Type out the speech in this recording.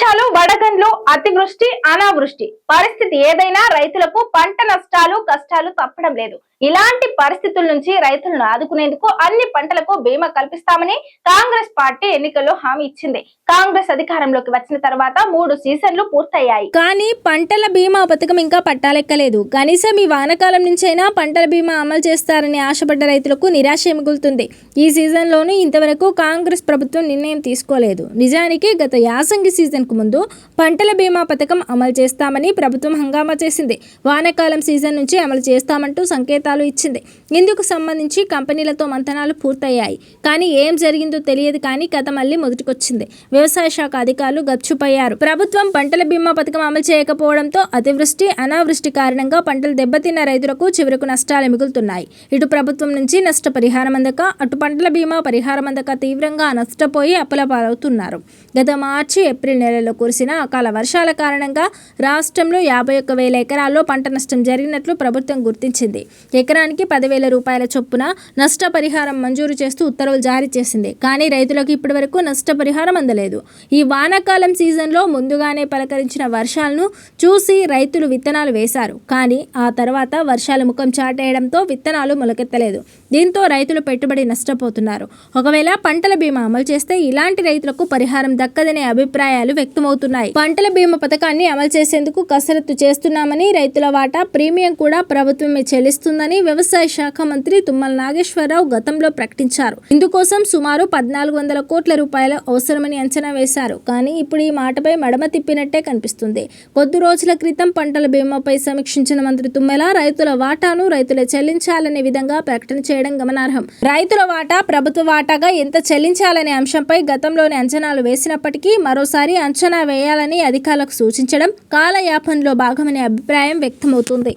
వర్షాలు వడగండ్లు అతివృష్టి అనావృష్టి. పరిస్థితి ఏదైనా రైతులకు పంట నష్టాలు కష్టాలు తప్పడం లేదు. ఇలాంటి పరిస్థితుల నుంచి రైతులను ఆదుకునేందుకు అన్ని పంటలకు బీమా కల్పిస్తామని కాంగ్రెస్ పార్టీ ఎన్నికల్లో హామీ ఇచ్చింది. కాంగ్రెస్ అధికారంలోకి వచ్చిన తర్వాత మూడు సీజన్లు పూర్తయ్యాయి. కానీ పంటల బీమా పథకం ఇంకా పట్టాలెక్కలేదు. కనీసం ఈ వానకాలం నుంచైనా పంటల బీమా అమలు చేస్తారని ఆశపడ్డ రైతులకు నిరాశ మిగులుతుంది ఈ సీజన్లోనూ ఇంతవరకు కాంగ్రెస్ ప్రభుత్వం నిర్ణయం తీసుకోలేదు. నిజానికి గత యాసంగి సీజన్కు ముందు పంటల బీమా పథకం అమలు చేస్తామని ప్రభుత్వం హంగామా చేసింది. వానాకాలం సీజన్ నుంచి అమలు చేస్తామంటూ సంకేతాలు ఇచ్చింది. ఇందుకు సంబంధించి కంపెనీలతో మంతనాలు పూర్తయ్యాయి. కానీ ఏం జరిగిందో తెలియదు కానీ కథ మళ్ళీ మొదటికొచ్చింది. వ్యవసాయ శాఖ అధికారులు గచ్చుపోయారు ప్రభుత్వం పంటల బీమా పథకం అమలు చేయకపోవడంతో అతివృష్టి అనావృష్టి కారణంగా పంటలు దెబ్బతిన్న రైతులకు చివరకు నష్టాలు మిగులుతున్నాయి. ఇటు ప్రభుత్వం నుంచి నష్టపరిహారం అందక అటు పంటల బీమా పరిహారం అందక తీవ్రంగా నష్టపోయి అప్పుల పాలవుతున్నారు గత మార్చి ఏప్రిల్ నెలలో కురిసిన అకాల వర్షాల కారణంగా రాష్ట్రంలో యాభై ఒక్క వేల ఎకరాల్లో పంట నష్టం జరిగినట్లు ప్రభుత్వం గుర్తించింది. ఎకరానికి పదివేల రూపాయల చొప్పున నష్టపరిహారం మంజూరు చేస్తూ ఉత్తర్వులు జారీ చేసింది. కానీ రైతులకు ఇప్పటివరకు నష్టపరిహారం అందలేదు. ఈ వానాకాలం సీజన్లో ముందుగానే పలకరించిన వర్షాలను చూసి రైతులు విత్తనాలు వేశారు. కానీ ఆ తర్వాత వర్షాలు ముఖం చాటేయడంతో విత్తనాలు మొలకెత్తలేదు. దీంతో రైతులు పెట్టుబడి నష్టపోతున్నారు. ఒకవేళ పంటల బీమా అమలు చేస్తే ఇలాంటి రైతులకు పరిహారం దక్కదనే అభిప్రాయాలు వ్యక్తమవుతున్నాయి. పంటల బీమా పథకాన్ని అమలు చేసేందుకు కసరత్తు చేస్తున్నామని రైతుల వాటా ప్రీమియం కూడా ప్రభుత్వమే చెల్లిస్తుందని వ్యవసాయ శాఖ మంత్రి తుమ్మల నాగేశ్వరరావు గతంలో ప్రకటించారు. ఇందుకోసం సుమారు పద్నాలుగు వందల కోట్ల రూపాయలు అవసరమని అంచనా వేశారు. కానీ ఇప్పుడు ఈ మాటపై మడమ తిప్పినట్టే కనిపిస్తుంది. కొద్ది రోజుల క్రితం పంటల బీమాపై సమీక్షించిన మంత్రి తుమ్మల రైతుల వాటాను రైతులే చెల్లించాలనే విధంగా ప్రకటన చేయడం గమనార్హం. రైతుల వాటా ప్రభుత్వ వాటాగా ఎంత చెల్లించాలనే అంశంపై గతంలోని అంచనాలు వేసినప్పటికీ మరోసారి అంచనా వేయాలని అధికారులకు సూచించడం కాలయాపనలో భాగమనే అభిప్రాయం వ్యక్తమవుతుంది.